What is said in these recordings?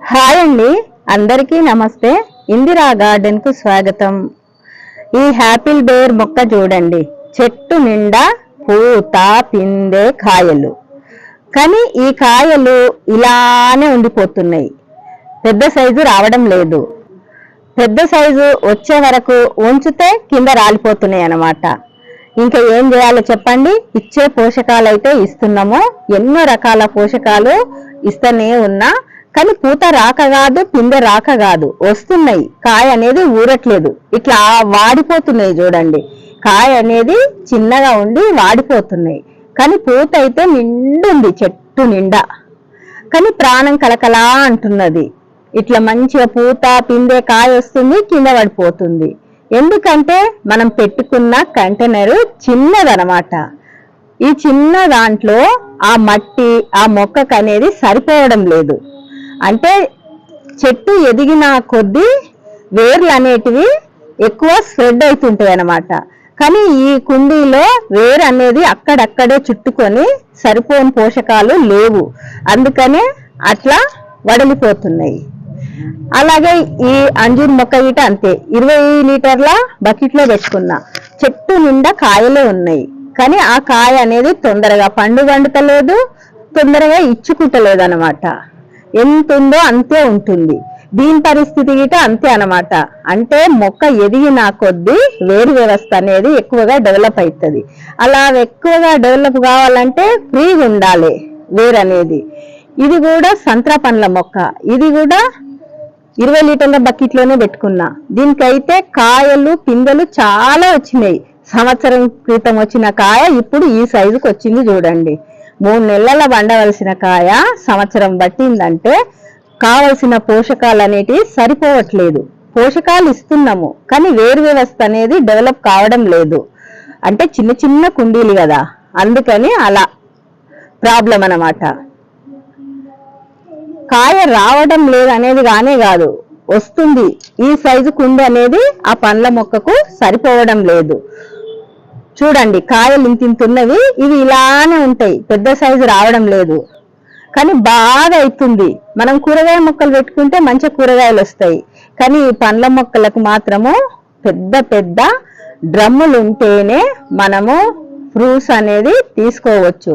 Hi అండి. అందరికీ నమస్తే. ఇందిరా గార్డెన్కు స్వాగతం. ఈ హ్యాపిల్ బేర్ మొక్క చూడండి. చెట్టు నిండా పూత పిందె కాయలు. కానీ ఈ కాయలు ఇలానే ఉండిపోతున్నాయి. పెద్ద సైజు రావడం లేదు. పెద్ద సైజు వచ్చే వరకు ఉంచితే కింద రాలిపోతున్నాయి అన్నమాట. ఇంకా ఏం చేయాలో చెప్పండి. ఇచ్చే పోషకాలు అయితే ఇస్తున్నాము. ఎన్నో రకాల పోషకాలు ఇస్తూనే ఉన్నా కానీ పూత రాక కాదు పిందె రాక కాదు. వస్తున్నాయి. కాయ అనేది ఊరట్లేదు. ఇట్లా వాడిపోతున్నాయి చూడండి. కాయ అనేది చిన్నగా ఉండి వాడిపోతున్నాయి. కానీ పూత అయితే నిండుంది చెట్టు నిండా. కానీ ప్రాణం కలకలా అంటున్నది. ఇట్లా మంచిగా పూత పిందె కాయ వస్తుంది కింద పడిపోతుంది. ఎందుకంటే మనం పెట్టుకున్న కంటైనర్ చిన్నదనమాట. ఈ చిన్న దాంట్లో ఆ మట్టి ఆ మొక్కకు అనేది సరిపోవడం లేదు. అంటే చెట్టు ఎదిగిన కొద్దీ వేర్లు అనేటివి ఎక్కువ స్ప్రెడ్ అవుతుంటాయి అన్నమాట. కానీ ఈ కుండీలో వేరు అనేది అక్కడక్కడే చుట్టుకొని సరిపోని పోషకాలు లేవు. అందుకనే అట్లా వడలిపోతున్నాయి. అలాగే ఈ అంజూర్ మొక్క ఇట అంతే. ఇరవై లీటర్ల బకెట్లో పెట్టుకున్నా. చెట్టు నిండా కాయలే ఉన్నాయి. కానీ ఆ కాయ అనేది తొందరగా పండు వండుతలేదు తొందరగా ఇచ్చుకుంటలేదు అనమాట ఎంత ఉందో అంతే ఉంటుంది. దీని పరిస్థితి గిట అంతే అన్నమాట. అంటే మొక్క ఎదిగిన కొద్దీ వేరు వ్యవస్థ అనేది ఎక్కువగా డెవలప్ అవుతుంది అలా ఎక్కువగా డెవలప్ కావాలంటే ఫ్రీగా ఉండాలి వేరు అనేది. ఇది కూడా సంత్రా పండ్ల మొక్క. ఇది కూడా ఇరవై లీటర్ల బకెట్లోనే పెట్టుకున్నా. దీనికైతే కాయలు పిందెలు చాలా వచ్చినాయి. సంవత్సరం క్రితం వచ్చిన కాయ ఇప్పుడు ఈ సైజుకి వచ్చింది చూడండి. మూడు నెలల వండవలసిన కాయ సంవత్సరం పట్టిందంటే కావలసిన పోషకాలు అనేటివి సరిపోవట్లేదు. పోషకాలు ఇస్తున్నాము కానీ వేరు వ్యవస్థ అనేది డెవలప్ కావడం లేదు. అంటే చిన్న చిన్న కుండీలు కదా అందుకని అలా ప్రాబ్లం అన్నమాట. కాయ రావడం లేదు అనేది కానే కాదు వస్తుంది. ఈ సైజు కుండి అనేది ఆ పండ్ల మొక్కకు సరిపోవడం లేదు. చూడండి కాయలు ఇంతింతున్నవి ఇవి ఇలానే ఉంటాయి పెద్ద సైజు రావడం లేదు. కానీ బాగా అవుతుంది మనం కూరగాయ మొక్కలు పెట్టుకుంటే మంచి కూరగాయలు వస్తాయి. కానీ ఈ పండ్ల మొక్కలకు మాత్రము పెద్ద పెద్ద డ్రమ్ములు ఉంటేనే మనము ఫ్రూట్స్ అనేది తీసుకోవచ్చు.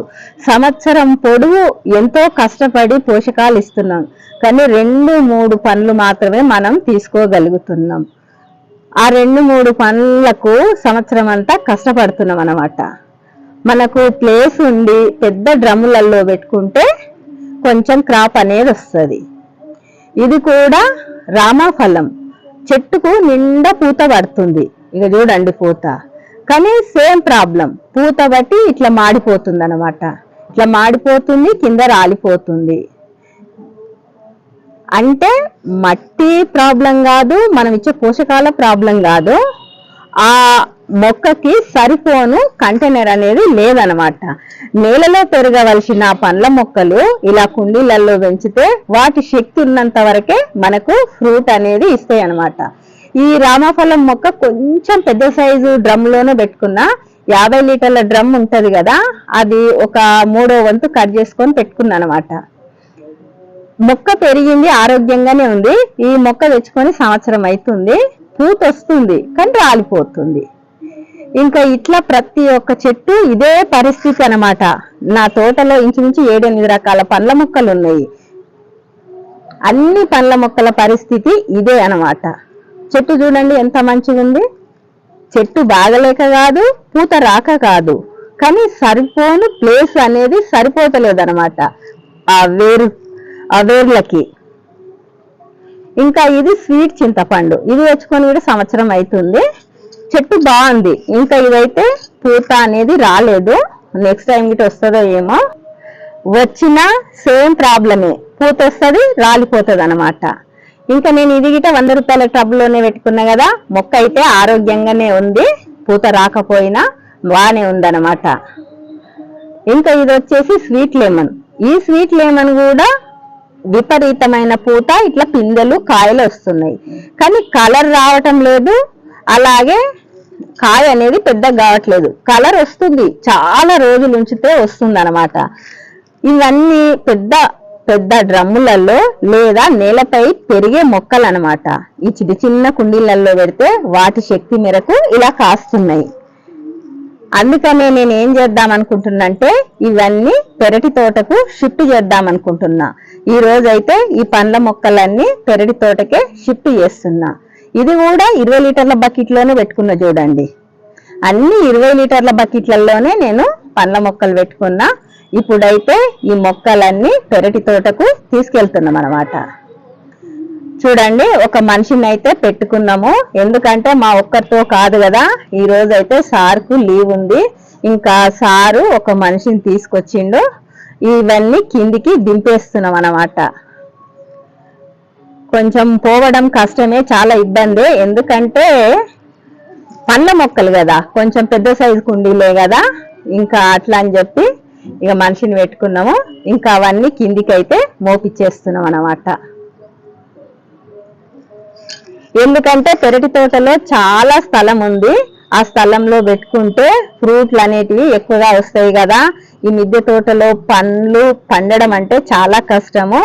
సంవత్సరం పొడుగు ఎంతో కష్టపడి పోషకాలు ఇస్తున్నాం. కానీ రెండు మూడు పండ్లు మాత్రమే మనం తీసుకోగలుగుతున్నాం. ఆ రెండు మూడు పండ్లకు సంవత్సరం అంతా కష్టపడుతున్నాం అనమాట మనకు ప్లేస్ ఉండి పెద్ద డ్రమ్ములలో పెట్టుకుంటే కొంచెం క్రాప్ అనేది వస్తుంది. ఇది కూడా రామాఫలం. చెట్టుకు నిండా పూత పడుతుంది. ఇక చూడండి పూత. కానీ సేమ్ ప్రాబ్లం పూత బట్టి ఇట్లా మాడిపోతుంది అనమాట ఇట్లా మాడిపోతుంది కింద రాలిపోతుంది. అంటే మట్టి ప్రాబ్లం కాదు మనం ఇచ్చే పోషకాల ప్రాబ్లం కాదు. ఆ మొక్కకి సరిపోను కంటైనర్ అనేది లేదనమాట. నేలలో పెరగవలసిన పండ్ల మొక్కలు ఇలా కుండీలలో పెంచితే వాటి శక్తి ఉన్నంత వరకే మనకు ఫ్రూట్ అనేది ఇస్తాయి అనమాట ఈ రామఫలం మొక్క కొంచెం పెద్ద సైజు డ్రమ్లోనే పెట్టుకున్నా యాభై లీటర్ల డ్రమ్ ఉంటుంది కదా అది ఒక మూడో వంతు కట్ చేసుకొని పెట్టుకున్నా అనమాట మొక్క పెరిగింది ఆరోగ్యంగానే ఉంది. ఈ మొక్క తెచ్చుకొని సంవత్సరం అవుతుంది పూత వస్తుంది కానీ రాలిపోతుంది. ఇంకా ఇట్లా ప్రతి ఒక్క చెట్టు ఇదే పరిస్థితి అన్నమాట. నా తోటలో ఇంచుమించు ఏడెనిమిది రకాల పండ్ల మొక్కలు ఉన్నాయి. అన్ని పండ్ల మొక్కల పరిస్థితి ఇదే అన్నమాట. చెట్టు చూడండి ఎంత మంచిగా ఉంది. చెట్టు బాగలేక కాదు పూత రాక కాదు. కానీ సరిపోను ప్లేస్ అనేది సరిపోతలేదు అనమాట ఆ వేరు అవేర్లకి ఇంకా ఇది స్వీట్ చింతపండు. ఇది తెచ్చుకొని కూడా సంవత్సరం అవుతుంది చెట్టు బాగుంది. ఇంకా ఇదైతే పూత అనేది రాలేదు. నెక్స్ట్ టైం గిట్ వస్తుందో ఏమో. వచ్చిన సేమ్ ప్రాబ్లమే పూత వస్తుంది రాలిపోతుంది అనమాట ఇంకా నేను ఇది గిట వంద రూపాయల టబ్లోనే పెట్టుకున్నా కదా. మొక్క అయితే ఆరోగ్యంగానే ఉంది. పూత రాకపోయినా బాగానే ఉందన్నమాట. ఇంకా ఇది వచ్చేసి స్వీట్ లెమన్. ఈ స్వీట్ లెమన్ కూడా విపరీతమైన పూత ఇట్లా పిందెలు కాయలు వస్తున్నాయి. కానీ కలర్ రావటం లేదు. అలాగే కాయ అనేది పెద్దగా కావట్లేదు. కలర్ వస్తుంది. చాలా రోజులు ఉంచితే వస్తుంది అనమాట ఇవన్నీ పెద్ద పెద్ద డ్రమ్ములలో లేదా నేలపై పెరిగే మొక్కలు అన్నమాట ఈ చిన్న చిన్న కుండీలలో పెడితే వాటి శక్తి మేరకు ఇలా కాస్తున్నాయి. అందుకనే నేను ఏం చేద్దాం అనుకుంటున్నంటే ఇవన్నీ పెరటి తోటకు షిఫ్ట్ చేద్దాం అనుకుంటున్నా. ఈ రోజైతే ఈ పండ్ల మొక్కలన్నీ పెరటి తోటకే షిఫ్ట్ చేస్తున్నా. ఇది కూడా ఇరవై లీటర్ల బకెట్లోనే పెట్టుకున్నా చూడండి. అన్ని ఇరవై లీటర్ల బకెట్లలోనే నేను పండ్ల మొక్కలు పెట్టుకున్నా. ఇప్పుడైతే ఈ మొక్కలన్నీ పెరటి తోటకు తీసుకెళ్తున్నాం అన్నమాట చూడండి ఒక మనిషిని అయితే పెట్టుకున్నాము. ఎందుకంటే మా ఒక్కరితో కాదు కదా ఈ రోజు అయితే సార్కు లీవ్ ఉంది. ఇంకా సారు ఒక మనిషిని తీసుకొచ్చిండు. ఇవన్నీ కిందికి దింపేస్తున్నాం అన్నమాట. కొంచెం పోవడం కష్టమే చాలా ఇబ్బంది. ఎందుకంటే పండ్ల మొక్కలు కదా కొంచెం పెద్ద సైజు కుండీలే కదా. ఇంకా అట్లా అని చెప్పి ఇక మనిషిని పెట్టుకున్నాము. ఇంకా అవన్నీ కిందికి అయితే మోపిచ్చేస్తున్నాం అన్నమాట. ఎందుకంటే పెరటి తోటలో చాలా స్థలం ఉంది. ఆ స్థలంలో పెట్టుకుంటే ఫ్రూట్లు అనేటివి ఎక్కువగా వస్తాయి కదా. ఈ మిద్దె తోటలో పండ్లు పండడం అంటే చాలా కష్టము.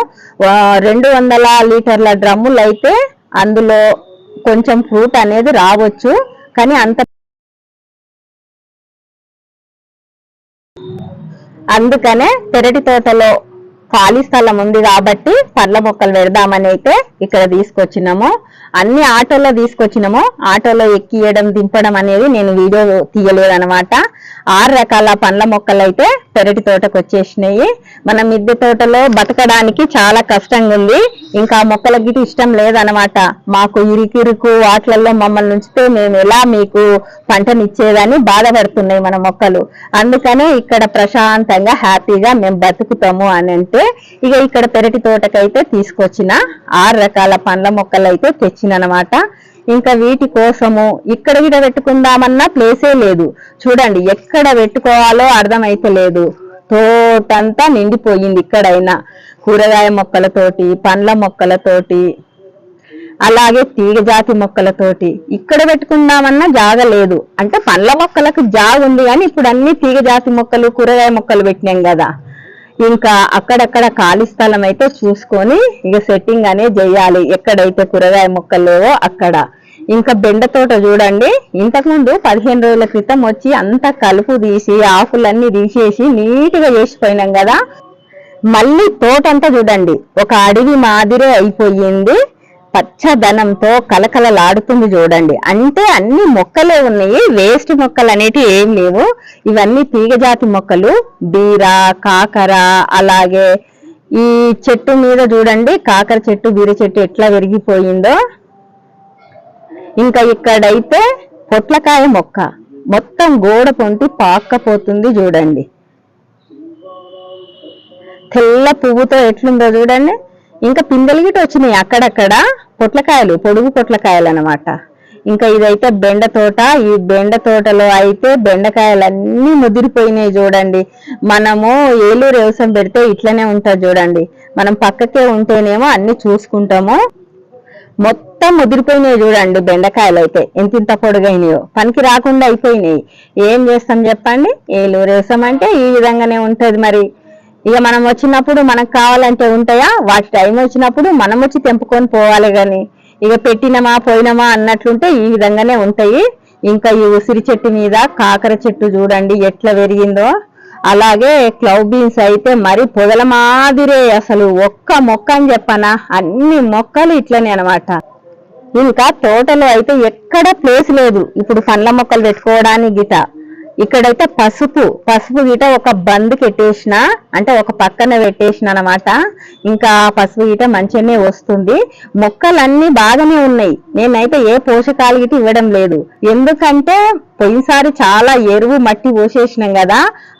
రెండు వందల లీటర్ల డ్రమ్ములు అయితే అందులో కొంచెం ఫ్రూట్ అనేది రావచ్చు. కానీ అంత అందుకనే పెరటి తోటలో ఖాళీ స్థలం ఉంది కాబట్టి పండ్ల మొక్కలు పెడదామని అయితే ఇక్కడ తీసుకొచ్చినాము. అన్ని ఆటోలో తీసుకొచ్చినాము. ఆటోలో ఎక్కియడం దింపడం అనేది నేను వీడియో తీయలేదన్నమాట. ఆరు రకాల పండ్ల మొక్కలు అయితే పెరటి తోటకు వచ్చేసినాయి. మన మిద్దె తోటలో బతకడానికి చాలా కష్టంగా ఉంది. ఇంకా మొక్కల గిటి ఇష్టం లేదనమాట. మాకు ఇరుకిరుకు వాటిలలో మమ్మల్ని ఉంచితే మేము ఎలా మీకు పంటనిచ్చేదని బాధపడుతున్నాయి మన మొక్కలు. అందుకనే ఇక్కడ ప్రశాంతంగా హ్యాపీగా మేము బతుకుతాము అని అంటే ఇక ఇక్కడ పెరటి తోటకైతే తీసుకొచ్చిన ఆరు రకాల పండ్ల మొక్కలు అయితే తెచ్చిననమాట. ఇంకా వీటి కోసము ఇక్కడ కూడా పెట్టుకుందామన్నా ప్లేసే లేదు. చూడండి ఎక్కడ పెట్టుకోవాలో అర్థమైతే లేదు. తోటంతా నిండిపోయింది ఇక్కడైనా. కూరగాయ మొక్కలతోటి పండ్ల మొక్కలతోటి అలాగే తీగ జాతి మొక్కలతోటి. ఇక్కడ పెట్టుకుందామన్నా జాగ లేదు. అంటే పండ్ల మొక్కలకు జాగ ఉంది కానీ ఇప్పుడు అన్ని తీగ జాతి మొక్కలు కూరగాయ మొక్కలు పెట్టినాం కదా. ఇంకా అక్కడక్కడ ఖాళీ స్థలం అయితే చూసుకొని ఇక సెట్టింగ్ అనేది చేయాలి. ఎక్కడైతే కూరగాయ మొక్కలు లేవో అక్కడ. ఇంకా బెండ తోట చూడండి. ఇంతకుముందు పదిహేను రోజుల క్రితం వచ్చి అంత కలుపు తీసి ఆకులన్నీ తీసేసి నీట్గా చేసిపోయినాం కదా. మళ్ళీ తోటంతా చూడండి. ఒక అడవి మాదిరే అయిపోయింది. పచ్చదనంతో కలకలలాడుతుంది చూడండి. అంటే అన్ని మొక్కలే ఉన్నాయి. వేస్ట్ మొక్కలు అనేటివి ఏం లేవు. ఇవన్నీ తీగజాతి మొక్కలు. బీర కాకర అలాగే ఈ చెట్టు మీద చూడండి. కాకర చెట్టు బీర చెట్టు ఎట్లా విరిగిపోయిందో. ఇంకా ఇక్కడైతే పొట్లకాయ మొక్క. మొత్తం గోడ పొంటి పాక్కపోతుంది చూడండి. తెల్ల పువ్వుతో ఎట్లుందో చూడండి. ఇంకా పిందెలుగిటి వచ్చినాయి అక్కడక్కడ పొట్లకాయలు పొడుగు పొట్లకాయలు అన్నమాట. ఇంకా ఇదైతే బెండ తోట ఈ బెండ తోటలో అయితే బెండకాయలన్నీ ముదిరిపోయినాయి చూడండి. మనము ఏలూరు వ్యవసాయం పెడితే ఇట్లనే ఉంటుంది చూడండి. మనం పక్కకే ఉంటేనేమో అన్ని చూసుకుంటాము. మొత్తం ముదిరిపోయినాయి చూడండి బెండకాయలు అయితే. ఎంత ఇంత పొడుగైనాయో. పనికి రాకుండా అయిపోయినాయి. ఏం చేస్తాం చెప్పండి? ఏలూరు వ్యవసాయం అంటే ఈ విధంగానే ఉంటుంది మరి. ఇక మనం వచ్చినప్పుడు మనకు కావాలంటే ఉంటాయా? వాటి టైం వచ్చినప్పుడు మనం వచ్చి తెంపుకొని పోవాలి గాని. ఇక పెట్టినమా పోయినమా అన్నట్లుంటే ఈ విధంగానే ఉంటాయి. ఇంకా ఈ ఉసిరి చెట్టు మీద కాకర చెట్టు చూడండి ఎట్లా పెరిగిందో. అలాగే క్లౌ బీన్స్ అయితే మరి పొదల మాదిరే అసలు ఒక్క మొక్క అని చెప్పనా? అన్ని మొక్కలు ఇట్లనే అనమాట ఇంకా తోటలో అయితే ఎక్కడ ప్లేస్ లేదు. ఇప్పుడు పండ్ల మొక్కలు పెట్టుకోవడానికి గిట ఇక్కడైతే పసుపు పసుపు గిట ఒక బంద్ పెట్టేసిన అంటే ఒక పక్కన పెట్టేసిన అనమాట ఇంకా పసుపు గిట మంచిగానే వస్తుంది. మొక్కలన్నీ బాగానే ఉన్నాయి. నేనైతే ఏ పోషకాలు గిట ఇవ్వడం లేదు. ఎందుకంటే పోయినసారి చాలా ఎరువు మట్టి పోసేసినాం కదా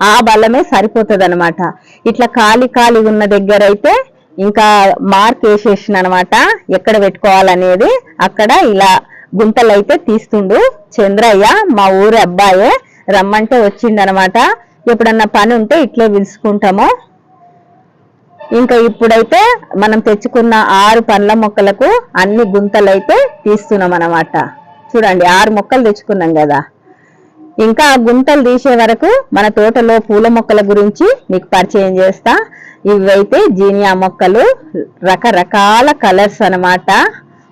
ఆ బలమే సరిపోతుంది అనమాట ఇట్లా ఖాళీ ఖాళీ ఉన్న దగ్గర అయితే ఇంకా మార్క్ వేసేసిన అనమాట ఎక్కడ పెట్టుకోవాలనేది. అక్కడ ఇలా గుంతలు అయితే తీస్తుండు. చంద్రయ్య మా ఊరి అబ్బాయే రమ్మంటే వచ్చిండనమాట ఎప్పుడన్నా పని ఉంటే ఇట్లే పిలుచుకుంటాము. ఇంకా ఇప్పుడైతే మనం తెచ్చుకున్న ఆరు పండ్ల మొక్కలకు అన్ని గుంతలైతే తీస్తున్నాం అనమాట చూడండి ఆరు మొక్కలు తెచ్చుకున్నాం కదా. ఇంకా ఆ గుంతలు తీసే వరకు మన తోటలో పూల మొక్కల గురించి మీకు పరిచయం చేస్తా. ఇవైతే జీనియా మొక్కలు రకరకాల కలర్స్ అన్నమాట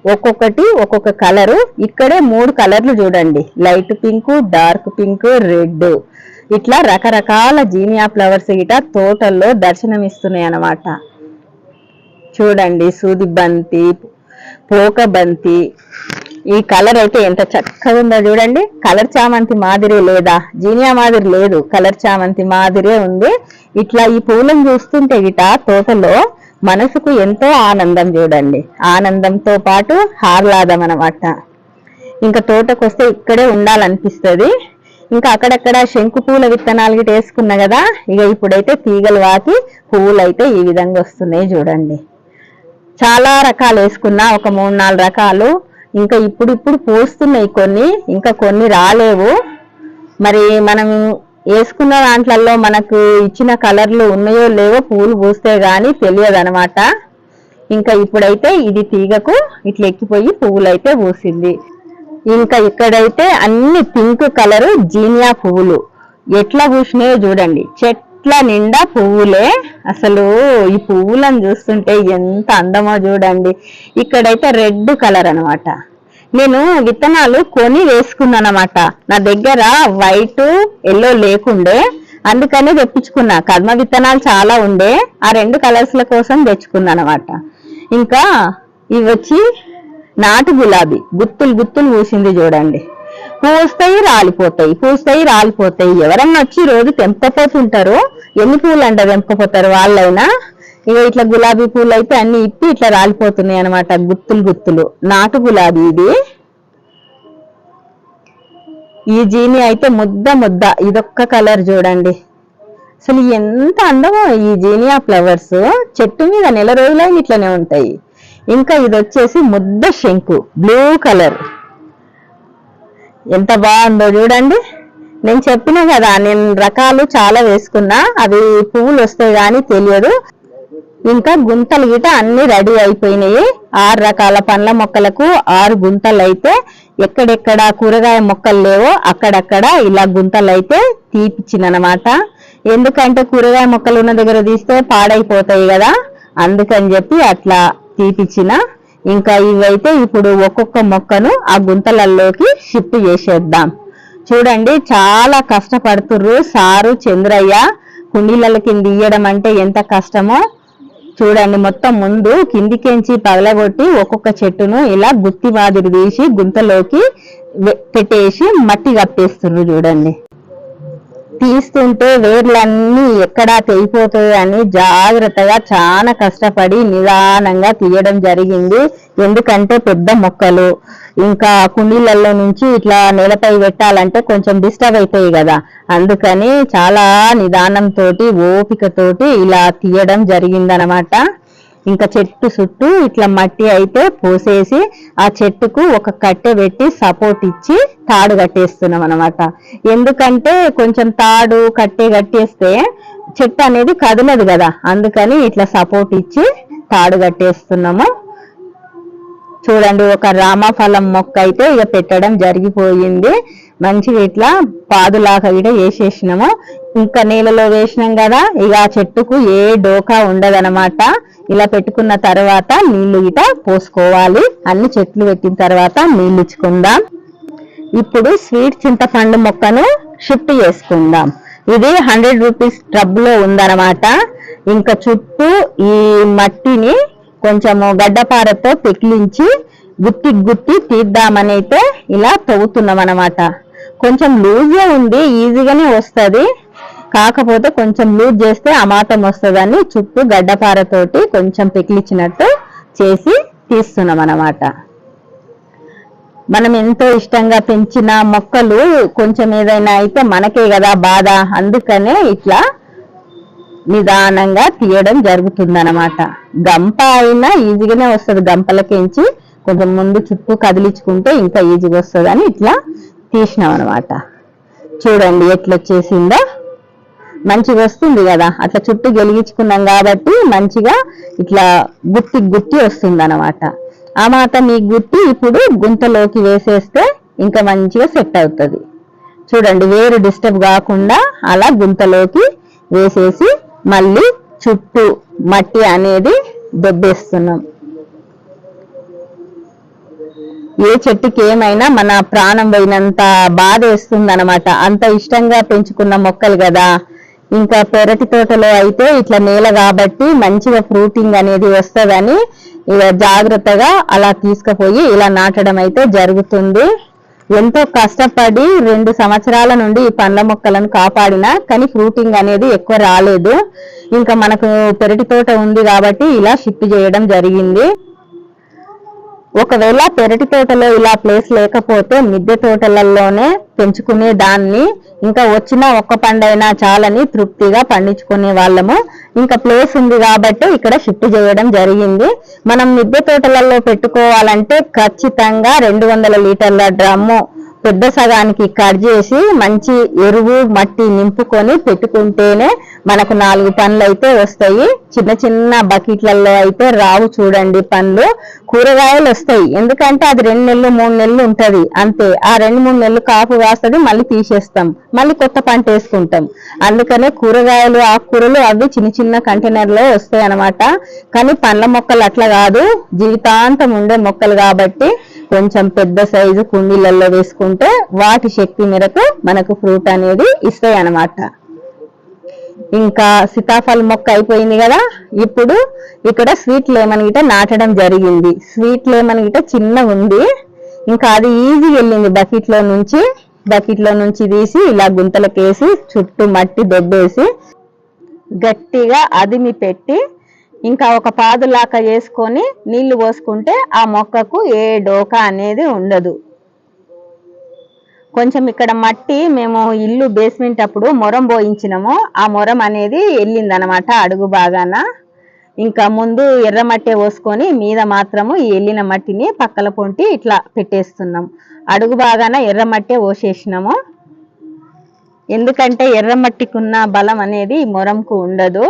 ఒక్కొక్కటి ఒక్కొక్క కలరు. ఇక్కడే మూడు కలర్లు చూడండి. Light pink dark pink red. ఇట్లా రకరకాల జీనియా ఫ్లవర్స్ గిట తోటల్లో దర్శనమిస్తున్నాయి అన్నమాట చూడండి సూది బంతి పోక బంతి. ఈ కలర్ అయితే ఎంత చక్కగా ఉందో చూడండి. కలర్ చామంతి మాదిరి లేదా? జీనియా మాదిరి లేదు. కలర్ చామంతి మాదిరే ఉంది. ఇట్లా ఈ పూలను చూస్తుంటే గిట తోటలో మనసుకు ఎంతో ఆనందం చూడండి. ఆనందంతో పాటు ఆహ్లాదం అనమాట ఇంకా తోటకు వస్తే ఇక్కడే ఉండాలనిపిస్తుంది. ఇంకా అక్కడక్కడ శంకు పూల విత్తనాలు గిట వేసుకున్నా కదా ఇక ఇప్పుడైతే తీగలు వాకి పువ్వులు అయితే ఈ విధంగా వస్తున్నాయి చూడండి. చాలా రకాలు వేసుకున్నా ఒక మూడు నాలుగు రకాలు. ఇంకా ఇప్పుడిప్పుడు పూస్తున్నాయి కొన్ని ఇంకా కొన్ని రాలేవు. మరి మనం వేసుకున్న దాంట్లలో మనకు ఇచ్చిన కలర్లు ఉన్నాయో లేవో పూలు పూస్తే గానీ తెలియదు అనమాట ఇంకా ఇప్పుడైతే ఇది తీగకు ఇట్లా ఎక్కిపోయి పువ్వులు అయితే పూసింది. ఇంకా ఇక్కడైతే అన్ని పింక్ కలరు జీనియా పువ్వులు. ఎట్లా పూసినాయో చూడండి. చెట్ల నిండా పువ్వులే. అసలు ఈ పువ్వులను చూస్తుంటే ఎంత అందమో చూడండి. ఇక్కడైతే రెడ్ కలర్ అనమాట నేను విత్తనాలు కొని వేసుకున్నాను నా దగ్గర వైట్ ఎల్లో లేకుండే. అందుకని తెప్పించుకున్నా. కర్మ విత్తనాలు చాలా ఉండే. ఆ రెండు కలర్స్ల కోసం తెచ్చుకున్నాను అనమాట ఇంకా ఇవి వచ్చి నాటు గులాబీ. గుత్తులు గుత్తులు పూసింది చూడండి. పూస్తాయి రాలిపోతాయి. పూస్తాయి రాలిపోతాయి. ఎవరన్నా వచ్చి రోజు తెంపపోతుంటారు ఎన్ని పూలు అంట తెంపపోతారు వాళ్ళైనా? ఇక ఇట్లా గులాబీ పూలు అయితే అన్ని ఇప్పి ఇట్లా రాలిపోతున్నాయి అనమాట గుత్తులు గుత్తులు. నాటు గులాబీ ఇది. ఈ జీని అయితే ముద్ద ముద్ద. ఇదొక్క కలర్ చూడండి. అసలు ఎంత అందమో ఈ జీనియా ఫ్లవర్స్. చెట్టు మీద నెల రోజులైన ఇట్లనే ఉంటాయి. ఇంకా ఇది వచ్చేసి ముద్ద శంకు బ్లూ కలర్. ఎంత బాగుందో చూడండి. నేను చెప్పిన కదా నేను రకాలు చాలా వేసుకున్నా. అవి పువ్వులు వస్తాయి కానీ తెలియదు. ఇంకా గుంతలు గిట అన్ని రెడీ అయిపోయినాయి. ఆరు రకాల పండ్ల మొక్కలకు ఆరు గుంతలు అయితే ఎక్కడెక్కడ కూరగాయ మొక్కలు లేవో అక్కడక్కడ ఇలా గుంతలు అయితే తీపిచ్చినమాట ఎందుకంటే కూరగాయ మొక్కలు ఉన్న దగ్గర తీస్తే పాడైపోతాయి కదా అందుకని చెప్పి అట్లా తీపిచ్చిన. ఇంకా ఇవైతే ఇప్పుడు ఒక్కొక్క మొక్కను ఆ గుంతలలోకి షిఫ్ట్ చేసేద్దాం. చూడండి చాలా కష్టపడుతుర్రు సారు చంద్రయ్య. కుండీలకి కింద ఇయ్యడం అంటే ఎంత కష్టమో చూడండి మొత్తం ముందు కిందికెంచి పగలగొట్టి ఒక్కొక్క చెట్టును ఇలా గుత్తి మాదిరి తీసి గుంతలోకి పెట్టేసి మట్టి కప్పేస్తున్నారు చూడండి. తీస్తుంటే వేర్లన్నీ ఎక్కడా తెగిపోతాయి అని జాగ్రత్తగా చాలా కష్టపడి నిదానంగా తీయడం జరిగింది. ఎందుకంటే పెద్ద మొక్కలు. ఇంకా కుండీలలో నుంచి ఇట్లా నేలపై పెట్టాలంటే కొంచెం డిస్టర్బ్ అవుతాయి కదా. అందుకని చాలా నిదానంతో ఓపికతోటి ఇలా తీయడం జరిగిందనమాట. ఇంకా చెట్టు చుట్టూ ఇట్లా మట్టి అయితే పోసేసి ఆ చెట్టుకు ఒక కట్టె పెట్టి సపోర్ట్ ఇచ్చి తాడు కట్టేస్తున్నాం అనమాట ఎందుకంటే కొంచెం తాడు కట్టె కట్టేస్తే చెట్టు అనేది కదలదు కదా. అందుకని ఇట్లా సపోర్ట్ ఇచ్చి తాడు కట్టేస్తున్నాము. చూడండి ఒక రామఫలం మొక్క అయితే ఇక పెట్టడం జరిగిపోయింది. మంచిగా ఇట్లా పాదులాగా ఇడ వేసేసినాము. ఇంకా నీళ్ళలో వేసినాం కదా ఇక ఆ చెట్టుకు ఏ డోకా ఉండదనమాట ఇలా పెట్టుకున్న తర్వాత నీళ్ళు ఇట పోసుకోవాలి. అన్ని చెట్లు పెట్టిన తర్వాత నీళ్ళు ఇచ్చుకుందాం. ఇప్పుడు స్వీట్ చింతపండు మొక్కను షిఫ్ట్ చేసుకుందాం. ఇది హండ్రెడ్ రూపీస్ ట్రబ్లో ఉందన్నమాట. ఇంకా చుట్టూ ఈ మట్టిని కొంచెము గడ్డపారతో పెకిలించి గుత్తి గుత్తి తీద్దామనైతే ఇలా తవ్వుతున్నాం అనమాట కొంచెం లూజ్గా ఉంది ఈజీగానే వస్తుంది. కాకపోతే కొంచెం లూజ్ చేస్తే అమాతం వస్తుందని చుట్టూ గడ్డపారతోటి కొంచెం పెకిలిచ్చినట్టు చేసి తీస్తున్నాం అన్నమాట మనం ఎంతో ఇష్టంగా పెంచిన మొక్కలు కొంచెం ఏదైనా అయితే మనకే కదా బాధ. అందుకనే ఇట్లా నిదానంగా తీయడం జరుగుతుందన్నమాట. గంప అయినా ఈజీగానే వస్తుంది. గంపలకించి కొంచెం ముందు చుట్టూ కదిలించుకుంటే ఇంకా ఈజీగా వస్తుంది అని ఇట్లా తీసినాం అనమాట చూడండి ఎట్లా వచ్చేసిందో మంచిగా వస్తుంది కదా. అట్లా చుట్టూ గెలిగించుకున్నాం కాబట్టి మంచిగా ఇట్లా గుత్తి గుత్తి వస్తుంది అనమాట ఆ మాట మీ గుత్తి ఇప్పుడు గుంతలోకి వేసేస్తే ఇంకా మంచిగా సెట్ అవుతుంది. చూడండి వేరు డిస్టర్బ్ కాకుండా అలా గుంతలోకి వేసేసి మళ్ళీ చుట్టూ మట్టి అనేది దొబ్బేస్తున్నాం. ఏ చెట్టుకి ఏమైనా మన ప్రాణం పోయినంత బాధ వేస్తుంది అనమాట అంత ఇష్టంగా పెంచుకున్న మొక్కలు కదా. ఇంకా పెరటి తోటలో అయితే ఇట్లా నేల కాబట్టి మంచిగా ఫ్రూటింగ్ అనేది వస్తుందని ఇక జాగ్రత్తగా అలా తీసుకుపోయి ఇలా నాటడం అయితే జరుగుతుంది. ఎంతో కష్టపడి రెండు సంవత్సరాల నుండి ఈ పండ్ల మొక్కలను కాపాడిన కానీ ఫ్రూటింగ్ అనేది ఎక్కువ రాలేదు. ఇంకా మనకు పెరటి తోట ఉంది కాబట్టి ఇలా షిఫ్ట్ చేయడం జరిగింది. ఒకవేళ పెరటి తోటలో ఇలా ప్లేస్ లేకపోతే మిద్దె తోటలలోనే పెంచుకునే దాన్ని ఇంకా వచ్చిన ఒక్క పండైనా చాలని తృప్తిగా పండించుకునే వాళ్ళము. ఇంకా ప్లేస్ ఉంది కాబట్టి ఇక్కడ షిఫ్ట్ చేయడం జరిగింది. మనం మిద్దె తోటలలో పెట్టుకోవాలంటే ఖచ్చితంగా రెండు వందల లీటర్ల డ్రమ్ము పెద్ద సగానికి కట్ చేసి మంచి ఎరువు మట్టి నింపుకొని పెట్టుకుంటేనే మనకు నాలుగు పండ్లు అయితే వస్తాయి. చిన్న చిన్న బకెట్లలో అయితే రావు చూడండి పండ్లు. కూరగాయలు వస్తాయి. ఎందుకంటే అది రెండు నెలలు మూడు నెలలు ఉంటుంది. అంతే. ఆ రెండు మూడు నెలలు కాపు కాస్తుంది మళ్ళీ తీసేస్తాం. మళ్ళీ కొత్త పంట వేసుకుంటాం. అందుకనే కూరగాయలు ఆకుకూరలు అవి చిన్న చిన్న కంటైనర్లో వస్తాయి అన్నమాట కానీ పండ్ల మొక్కలు అట్లా కాదు. జీవితాంతం ఉండే మొక్కలు కాబట్టి కొంచెం పెద్ద సైజు కుండీలలో వేసుకుంటే వాటి శక్తి మేరకు మనకు ఫ్రూట్ అనేది ఇస్తాయి అన్నమాట. ఇంకా సీతాఫలం మొక్క అయిపోయింది కదా ఇప్పుడు ఇక్కడ స్వీట్ లెమన్ గిట నాటడం జరిగింది. స్వీట్ లెమన్ గిట చిన్న ఉంది. ఇంకా అది ఈజీ వెళ్ళింది బకెట్లో నుంచి. బకెట్లో నుంచి తీసి ఇలా గుంతలకేసి చుట్టూ మట్టి దొబ్బేసి గట్టిగా అదిమి పెట్టి ఇంకా ఒక పాదులాక వేసుకొని నీళ్ళు పోసుకుంటే ఆ మొక్కకు ఏ డోకా అనేది ఉండదు. కొంచెం ఇక్కడ మట్టి మేము ఇల్లు బేస్మెంట్ అప్పుడు మొరం పోయించినాము. ఆ మొరం అనేది వెళ్ళింది అనమాట అడుగు బాగాన ఇంకా ముందు ఎర్ర మట్టి పోసుకొని మీద మాత్రము ఈ వెళ్ళిన మట్టిని పక్కల పొంటి ఇట్లా పెట్టేస్తున్నాం. అడుగు బాగాన ఎర్ర మట్టే పోసేసినాము. ఎందుకంటే ఎర్ర మట్టికి ఉన్న బలం అనేది ఈ మొరంకు ఉండదు.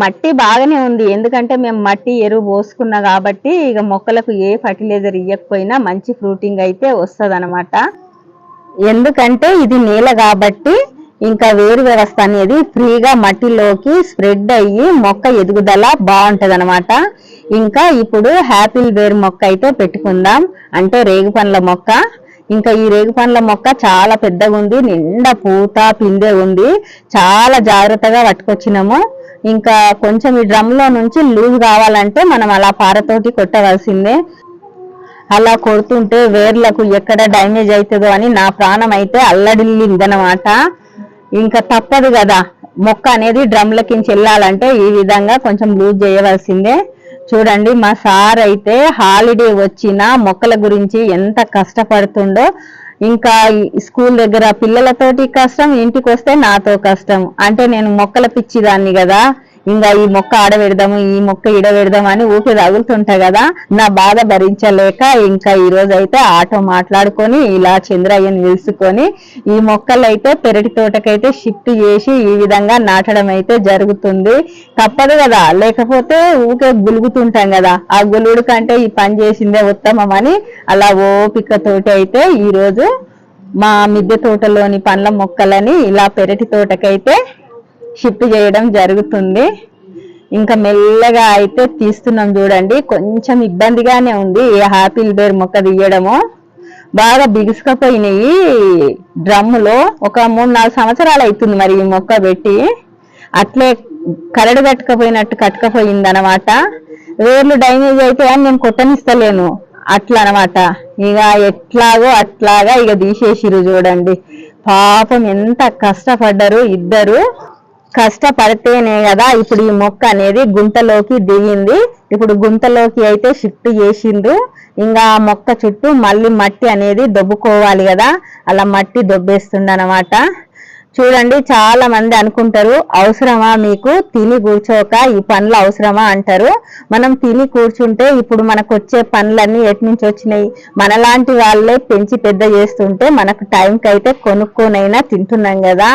మట్టి బాగానే ఉంది. ఎందుకంటే మేము మట్టి ఎరువు పోసుకున్నా కాబట్టి ఇక మొక్కలకు ఏ ఫర్టిలైజర్ ఇవ్వకపోయినా మంచి ఫ్రూటింగ్ అయితే వస్తుంది అనమాట ఎందుకంటే ఇది నేల కాబట్టి ఇంకా వేరు వ్యవస్థ అనేది ఫ్రీగా మట్టిలోకి స్ప్రెడ్ అయ్యి మొక్క ఎదుగుదల బాగుంటుంది అనమాట ఇంకా ఇప్పుడు హ్యాపిల్ వేర్ మొక్క అయితే పెట్టుకుందాం. అంటే రేగు పండ్ల మొక్క. ఇంకా ఈ రేగు పండ్ల మొక్క చాలా పెద్దగా ఉంది నిండా పూత పిందె ఉంది. చాలా జాగ్రత్తగా పట్టుకొచ్చినాము. ఇంకా కొంచెం ఈ డ్రమ్లో నుంచి లూజ్ కావాలంటే మనం అలా పారతోటి కొట్టవలసిందే. అలా కొడుతుంటే వేర్లకు ఎక్కడ డ్యామేజ్ అవుతుందో అని నా ప్రాణం అయితే అల్లడిల్లిందనమాట. ఇంకా తప్పదు కదా మొక్క అనేది డ్రమ్లకించి వెళ్ళాలంటే ఈ విధంగా కొంచెం లూజ్ చేయవలసిందే. చూడండి మా సార్ అయితే హాలిడే వచ్చిన మొక్కల గురించి ఎంత కష్టపడుతుండో ఇంకా స్కూల్ దగ్గర పిల్లలతోటి కష్టం ఇంటికి వస్తే నాతో కష్టం. అంటే నేను మొక్కల పిచ్చిదాన్ని కదా. ఇంకా ఈ మొక్క ఆడబెడదాము ఈ మొక్క ఈడ అని ఊపి తగులుతుంటా కదా. నా బాధ భరించలేక ఇంకా ఈ రోజు అయితే ఆటో మాట్లాడుకొని ఇలా చంద్రయ్యని పిలుచుకొని ఈ మొక్కలు అయితే పెరటి తోటకైతే షిఫ్ట్ చేసి ఈ విధంగా నాటడం అయితే జరుగుతుంది. తప్పదు కదా. లేకపోతే ఊకే గులుగుతుంటాం కదా. ఆ గులుడు కంటే ఈ పని చేసిందే ఉత్తమం అని అలా ఓపిక తోటి అయితే ఈ రోజు మా మిద్దె తోటలోని పండ్ల మొక్కలని ఇలా పెరటి తోటకైతే షిఫ్ట్ చేయడం జరుగుతుంది. ఇంకా మెల్లగా అయితే తీస్తున్నాం చూడండి. కొంచెం ఇబ్బందిగానే ఉంది ఈ హ్యాపీల్ బేర్ మొక్క తీయడము. బాగా బిగుసుకపోయినాయి డ్రమ్ములో. ఒక మూడు నాలుగు సంవత్సరాలు అవుతుంది మరి ఈ మొక్క పెట్టి. అట్లే కరడు కట్టుకపోయినట్టు కట్టుకపోయింది అనమాట వేర్లు డ్యామేజ్ అయితే అని నేను కొట్టనిస్తలేను. అట్లా అనమాట ఇక ఎట్లాగో అట్లాగా ఇక తీసేసిరు చూడండి. పాపం ఎంత కష్టపడ్డారు ఇద్దరు. కష్టపడితేనే కదా ఇప్పుడు ఈ మొక్క అనేది గుంతలోకి దిగింది. ఇప్పుడు గుంతలోకి అయితే షిఫ్ట్ చేసిండ్రు. ఇంకా మొక్క చుట్టూ మళ్ళీ మట్టి అనేది దొబ్బుకోవాలి కదా. అలా మట్టి దొబ్బేస్తుంది అనమాట చూడండి చాలా మంది అనుకుంటారు అవసరమా మీకు? తిని కూర్చోక ఈ పనులు అవసరమా? అంటారు. మనం తిని కూర్చుంటే ఇప్పుడు మనకు వచ్చే పనులన్నీ ఎటు నుంచి వచ్చినాయి? మనలాంటి వాళ్ళే పెంచి పెద్ద చేస్తుంటే మనకు టైంకి అయితే కొనుక్కోనైనా తింటున్నాం కదా.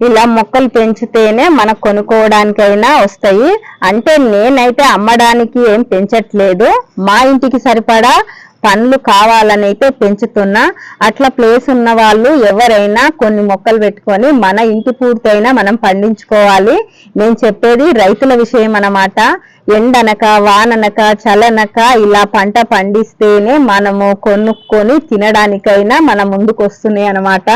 ఇలా మొక్కలు పెంచితేనే మనకు కొనుక్కోవడానికైనా వస్తాయి. అంటే నేనైతే అమ్మడానికి ఏం పెంచట్లేదు. మా ఇంటికి సరిపడా పండ్లు కావాలని అయితే పెంచుతున్నా. అట్లా ప్లేస్ ఉన్న వాళ్ళు ఎవరైనా కొన్ని మొక్కలు పెట్టుకొని మన ఇంటి పూర్తయినా మనం పండించుకోవాలి. నేను చెప్పేది రైతుల విషయం అన్నమాట. ఎండనక వాననక చలనక ఇలా పంట పండిస్తేనే మనము కొనుక్కొని తినడానికైనా మన ముందుకు వస్తున్నాయి అనమాట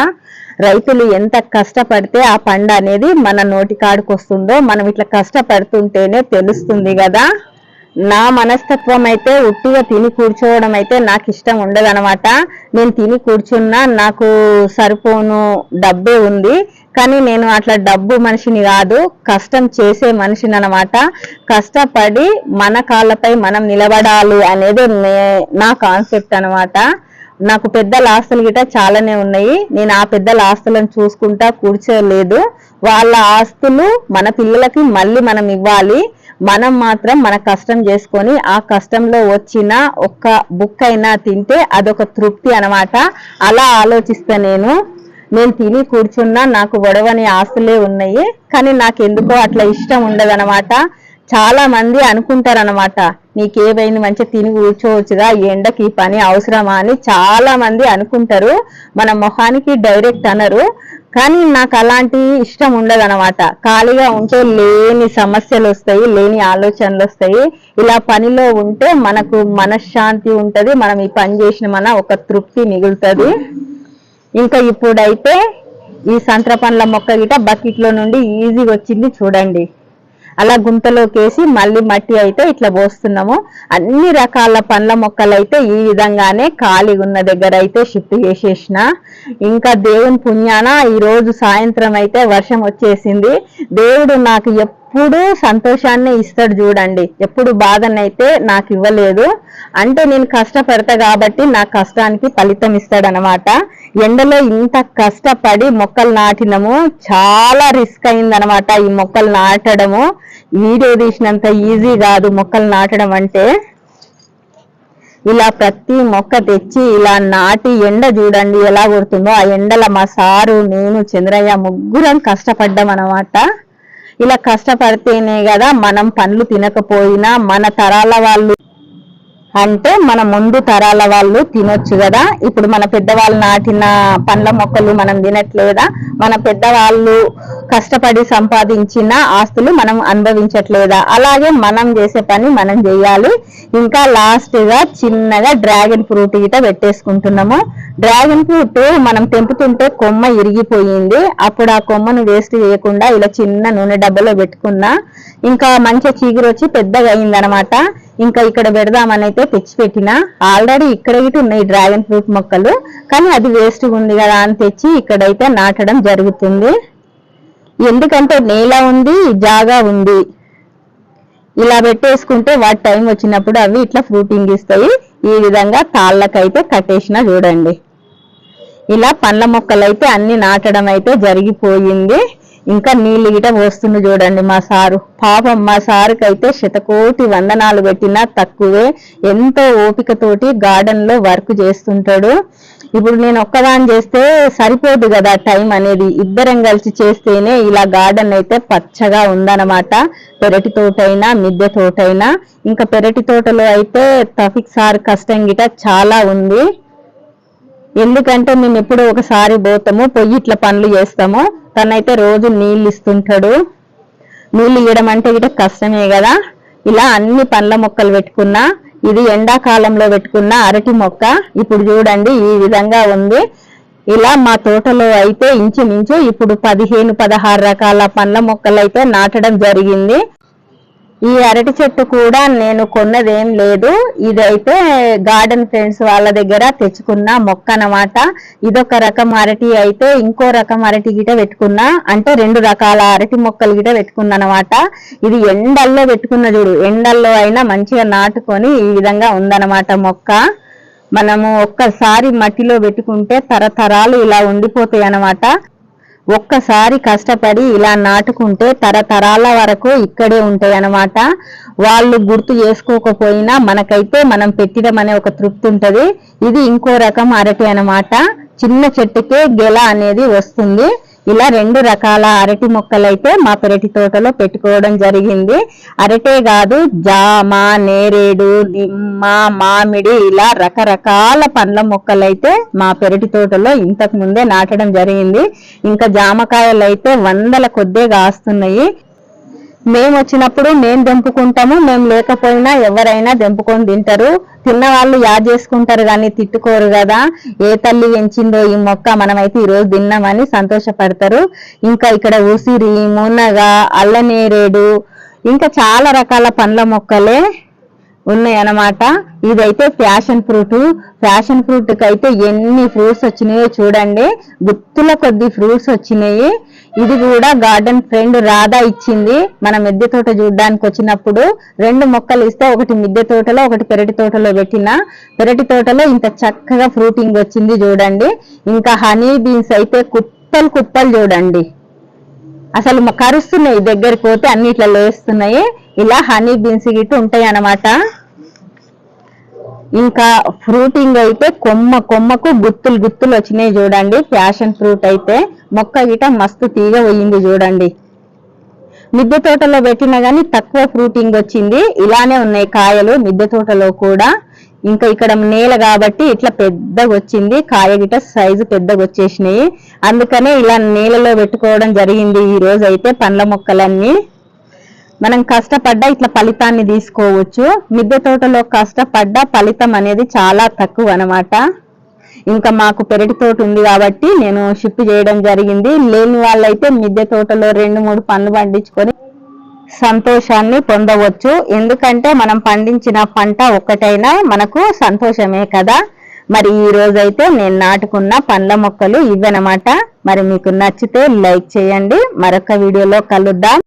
రైతులు ఎంత కష్టపడితే ఆ పంట అనేది మన నోటి కాడికి వస్తుందో మనం ఇట్లా కష్టపడుతుంటేనే తెలుస్తుంది కదా. నా మనస్తత్వం అయితే ఉట్టిగా తిని కూర్చోవడం అయితే నాకు ఇష్టం ఉండదన్నమాట. నేను తిని కూర్చున్నా నాకు సరిపోను డబ్బే ఉంది. కానీ నేను అట్లా డబ్బు మనిషిని కాదు కష్టం చేసే మనిషిని అనమాట కష్టపడి మన కాళ్ళపై మనం నిలబడాలి అనేది నే- నా కాన్సెప్ట్ అనమాట నాకు పెద్దల ఆస్తులు గిట చాలానే ఉన్నాయి. నేను ఆ పెద్దల ఆస్తులను చూసుకుంటా కూర్చోలేదు. వాళ్ళ ఆస్తులు మన పిల్లలకి మళ్ళీ మనం ఇవ్వాలి. మనం మాత్రం మన కష్టం చేసుకొని ఆ కష్టంలో వచ్చిన ఒక్క బుక్ అయినా తింటే అదొక తృప్తి అన్నమాట. అలా ఆలోచిస్తా నేను నేను తిని కూర్చున్నా నాకు గొడవని ఆస్తులే ఉన్నాయి. కానీ నాకు ఎందుకో అట్లా ఇష్టం ఉండదనమాట చాలా మంది అనుకుంటారనమాట నీకేమైంది మంచిగా తిని కూర్చోవచ్చుగా ఎండకి పని అవసరమా అని చాలా మంది అనుకుంటారు. మన మొహానికి డైరెక్ట్ అనరు. కానీ నాకు అలాంటి ఇష్టం ఉండదన్నమాట. ఖాళీగా ఉంటే లేని సమస్యలు వస్తాయి లేని ఆలోచనలు వస్తాయి. ఇలా పనిలో ఉంటే మనకు మనశ్శాంతి ఉంటది మనం ఈ పని చేసిన మన ఒక తృప్తి మిగులుతుంది. ఇంకా ఇప్పుడైతే ఈ సంత్ర పండ్ల మొక్క గిట బకెట్లో నుండి ఈజీగా వచ్చింది చూడండి. అలా గుంతలోకి వేసి మళ్ళీ మట్టి అయితే ఇట్లా పోస్తున్నాము. అన్ని రకాల పండ్ల మొక్కలు అయితే ఈ విధంగానే ఖాళీగా ఉన్న దగ్గర అయితే షిఫ్ట్ చేసేసిన. ఇంకా దేవుని పుణ్యాన ఈరోజు సాయంత్రం అయితే వర్షం వచ్చేసింది. దేవుడు నాకు ఎప్పుడు సంతోషాన్ని ఇస్తాడు చూడండి. ఎప్పుడు బాధనైతే నాకు ఇవ్వలేదు. అంటే నేను కష్టపడతా కాబట్టి నా కష్టానికి ఫలితం ఇస్తాడనమాట. ఎండలో ఇంత కష్టపడి మొక్కలు నాటినము చాలా రిస్క్ అయిందనమాట ఈ మొక్కలు నాటడము. వీడియో తీసినంత ఈజీ కాదు మొక్కలు నాటడం అంటే. ఇలా ప్రతి మొక్క తెచ్చి ఇలా నాటి ఎండ చూడండి ఎలా కొడుతుందో. ఆ ఎండల మా సారు నేను చంద్రయ్య ముగ్గురం కష్టపడ్డాం అనమాట ఇలా కష్టపడితేనే కదా మనం పండ్లు తినకపోయినా మన తరాల వాళ్ళు అంటే మన ముందు తరాల వాళ్ళు తినొచ్చు కదా. ఇప్పుడు మన పెద్దవాళ్ళు నాటిన పండ్ల మొక్కలు మనం తినట్లేదా మన పెద్దవాళ్ళు కష్టపడి సంపాదించిన ఆస్తులు మనం అనుభవించట్లేదా అలాగే మనం చేసే పని మనం చేయాలి. ఇంకా లాస్ట్గా చిన్నగా డ్రాగన్ ఫ్రూట్ గిట పెట్టేసుకుంటున్నాము. డ్రాగన్ ఫ్రూట్ మనం తెంపుతుంటే కొమ్మ ఇరిగిపోయింది. అప్పుడు ఆ కొమ్మను వేస్ట్ చేయకుండా ఇలా చిన్న నూనె డబ్బాలో పెట్టుకున్నా. ఇంకా మంచిగా చీగురు వచ్చి పెద్దగా అయిందనమాట. ఇంకా ఇక్కడ పెడదామని అయితే తెచ్చి పెట్టిన. ఆల్రెడీ ఇక్కడ ఇటు ఉన్నాయి డ్రాగన్ ఫ్రూట్ మొక్కలు. కానీ అది వేస్ట్ ఉంది కదా అని తెచ్చి ఇక్కడైతే నాటడం జరుగుతుంది. ఎందుకంటే నేల ఉంది జాగా ఉంది. ఇలా పెట్టేసుకుంటే వాటి టైం వచ్చినప్పుడు అవి ఇట్లా ఫ్రూటింగ్ ఇస్తాయి. ఈ విధంగా తాళ్ళకైతే కట్టేసిన చూడండి. ఇలా పండ్ల మొక్కలు అయితే అన్ని నాటడం అయితే జరిగిపోయింది. ఇంకా నీళ్ళు గిట పోస్తుండు చూడండి మా సారు. పాపం మా సారుకి అయితే శతకోటి వందనాలు పెట్టినా తక్కువే. ఎంతో ఓపికతోటి గార్డెన్లో వర్క్ చేస్తుంటాడు. ఇప్పుడు నేను ఒక్కదాని చేస్తే సరిపోదు కదా టైం అనేది. ఇద్దరం కలిసి చేస్తేనే ఇలా గార్డెన్ అయితే పచ్చగా ఉందన్నమాట. పెరటి తోటైనా మిద్దె తోటైనా. ఇంకా పెరటి తోటలో అయితే తఫిక్ సార్ కష్టం గిట చాలా ఉంది. ఎందుకంటే మేము ఎప్పుడో ఒకసారి పోతాము పొయ్యి ఇట్లా పనులు చేస్తాము. తనైతే రోజు నీళ్ళు ఇస్తుంటాడు నీళ్ళు ఇవ్వడం అంటే ఇట కష్టమే కదా. ఇలా అన్ని పండ్ల మొక్కలు పెట్టుకున్నా ఇది ఎండాకాలంలో పెట్టుకున్న అరటి మొక్క ఇప్పుడు చూడండి ఈ విధంగా ఉంది. ఇలా మా తోటలో అయితే ఇంచుమించు ఇప్పుడు పదిహేను పదహారు రకాల పండ్ల మొక్కలు అయితే నాటడం జరిగింది. ఈ అరటి చెట్టు కూడా నేను కొన్నదేం లేదు. ఇదైతే గార్డెన్ ఫ్రెండ్స్ వాళ్ళ దగ్గర తెచ్చుకున్న మొక్క అన్నమాట ఇదొక రకం అరటి అయితే ఇంకో రకం అరటి గిట పెట్టుకున్నా. అంటే రెండు రకాల అరటి మొక్కలు గిట పెట్టుకున్నా అనమాట ఇది ఎండల్లో పెట్టుకున్న చూడు ఎండల్లో అయినా మంచిగా నాటుకొని ఈ విధంగా ఉందన్నమాట మొక్క. మనము ఒక్కసారి మట్టిలో పెట్టుకుంటే తరతరాలు ఇలా ఉండిపోతాయి అన్నమాట ఒక్కసారి కష్టపడి ఇలా నాటుకుంటే తరతరాల వరకు ఇక్కడే ఉంటాయి అన్నమాట వాళ్ళు గుర్తు చేసుకోకపోయినా మనకైతే మనం పెట్టడం అనే ఒక తృప్తి ఉంటుంది. ఇది ఇంకో రకం అరటి అన్నమాట. చిన్న చెట్టుకే గెల అనేది వస్తుంది. ఇలా రెండు రకాల అరటి మొక్కలైతే మా పెరటి తోటలో పెట్టుకోవడం జరిగింది. అరటే కాదు జామ నేరేడు నిమ్మ మామిడి ఇలా రకరకాల పండ్ల మొక్కలైతే మా పెరటి తోటలో ఇంతకు ముందే నాటడం జరిగింది. ఇంకా జామకాయలు అయితే వందల కొద్దే కాస్తున్నాయి. మేము వచ్చినప్పుడు మేము తెంపుకుంటాము మేము లేకపోయినా ఎవరైనా తెంపుకొని తింటారు. తిన్న వాళ్ళు యాద్ చేసుకుంటారు కానీ తిట్టుకోరు కదా. ఏ తల్లి ఎంచిందో ఈ మొక్క మనమైతే ఈరోజు తిన్నామని సంతోషపడతారు. ఇంకా ఇక్కడ ఉసిరి మునగ అల్లనేరేడు ఇంకా చాలా రకాల పండ్ల మొక్కలే ఉన్నాయి అన్నమాట ఇదైతే ఫ్యాషన్ ఫ్రూట్. ఫ్యాషన్ ఫ్రూట్కి అయితే ఎన్ని ఫ్రూట్స్ వచ్చినాయో చూడండి. గుత్తుల కొద్ది ఫ్రూట్స్ వచ్చినాయి. ఇది కూడా గార్డెన్ ఫ్రెండ్ రాధా ఇచ్చింది. మన మిద్దె తోట చూడడానికి వచ్చినప్పుడు రెండు మొక్కలు ఇస్తే ఒకటి మిద్దె తోటలో ఒకటి పెరటి తోటలో పెట్టిన. పెరటి తోటలో ఇంత చక్కగా ఫ్రూటింగ్ వచ్చింది చూడండి. ఇంకా హనీ బీన్స్ అయితే కుప్పలు కుప్పలు చూడండి. అసలు కరుస్తున్నాయి. దగ్గరికి పోతే అన్నిట్లో లేస్తున్నాయి ఇలా హనీ బీన్స్ గిట్టు ఉంటాయి అన్నమాట ఇంకా ఫ్రూటింగ్ అయితే కొమ్మ కొమ్మకు గుత్తులు గుత్తులు వచ్చినాయి చూడండి. ప్యాషన్ ఫ్రూట్ అయితే మొక్క గిట మస్తు తీగ పోయింది చూడండి. మిద్దె తోటలో పెట్టినా గానీ తక్కువ ఫ్రూటింగ్ వచ్చింది. ఇలానే ఉన్నాయి కాయలు మిద్దె తోటలో కూడా. ఇంకా ఇక్కడ నేల కాబట్టి ఇట్లా పెద్దగా వచ్చింది. కాయ గిట సైజు పెద్దగా వచ్చేసినాయి. అందుకనే ఇలా నేలలో పెట్టుకోవడం జరిగింది ఈ రోజు అయితే పండ్ల మొక్కలన్నీ. మనం కష్టపడ్డా ఇట్లా ఫలితాన్ని తీసుకోవచ్చు. మిద్దె తోటలో కష్టపడ్డ ఫలితం అనేది చాలా తక్కువ అనమాట ఇంకా మాకు పెరటి తోట ఉంది కాబట్టి నేను షిఫ్ట్ చేయడం జరిగింది. లేని వాళ్ళైతే మిద్దె తోటలో రెండు మూడు పండ్లు పండించుకొని సంతోషాన్ని పొందవచ్చు. ఎందుకంటే మనం పండించిన పంట ఒక్కటైనా మనకు సంతోషమే కదా. మరి ఈ రోజైతే నేను నాటుకున్న పండ్ల మొక్కలు ఇవన్నమాట మరి మీకు నచ్చితే లైక్ చేయండి. మరొక వీడియోలో కలుద్దాం.